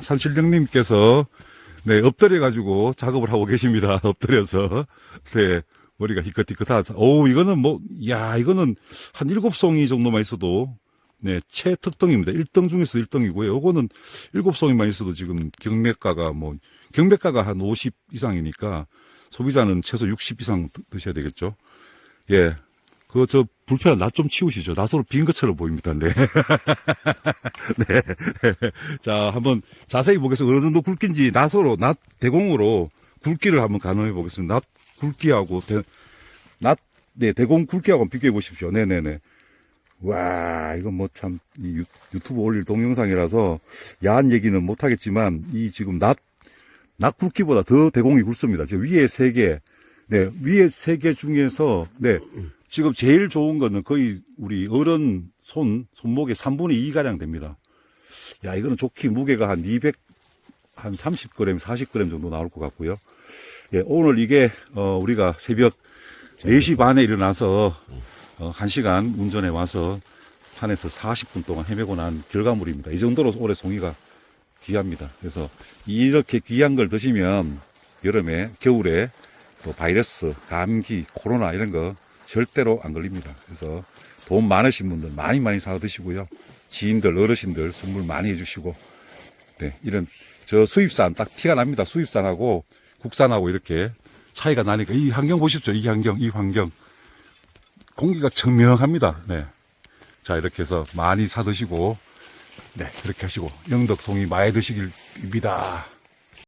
산신령님께서 네, 엎드려 가지고 작업을 하고 계십니다. 엎드려서. 네, 머리가 희끗희끗하다. 오, 이거는 뭐, 야, 이거는 한 일곱 송이 정도만 있어도, 네, 최특등입니다. 1등 중에서 1등이고요. 요거는 일곱 송이만 있어도 지금 경매가가 뭐, 경매가가 한 50 이상이니까 소비자는 최소 60 이상 드- 드셔야 되겠죠. 예. 그, 저, 불편한 낯좀 치우시죠. 낯으로 빈 것처럼 보입니다. 네. 네. 자, 한번 자세히 보겠습니다. 어느 정도 굵긴지 낫으로, 낫 대공으로 굵기를 한번 가늠해 보겠습니다. 낫 굵기하고, 대, 낫, 네, 대공 굵기하고 비교해 보십시오. 네네네. 와, 이건 뭐 참, 유튜브 올릴 동영상이라서 야한 얘기는 못하겠지만, 이 지금 낫, 낫 굵기보다 더 대공이 굵습니다. 지금 위에 세 개, 네, 위에 세 개 중에서, 네, 지금 제일 좋은 거는 거의 우리 어른 손, 손목의 3분의 2가량 됩니다. 야, 이거는 좋기 무게가 한 200, 한 30g, 40g 정도 나올 것 같고요. 예, 오늘 이게, 어, 우리가 새벽 4시 반에 일어나서, 어, 1시간 운전해 와서 산에서 40분 동안 헤매고 난 결과물입니다. 이 정도로 올해 송이가 귀합니다. 그래서 이렇게 귀한 걸 드시면 여름에, 겨울에 또 바이러스, 감기, 코로나 이런 거 절대로 안 걸립니다. 그래서 돈 많으신 분들 많이 많이 사 드시고요. 지인들, 어르신들 선물 많이 해주시고, 네, 이런, 저 수입산 딱 티가 납니다. 수입산하고 국산하고 이렇게 차이가 나니까 이 환경 보십시오. 이 환경, 이 환경. 공기가 청명합니다. 네. 자, 이렇게 해서 많이 사 드시고, 네, 그렇게 하시고, 영덕송이 많이 드시길입니다.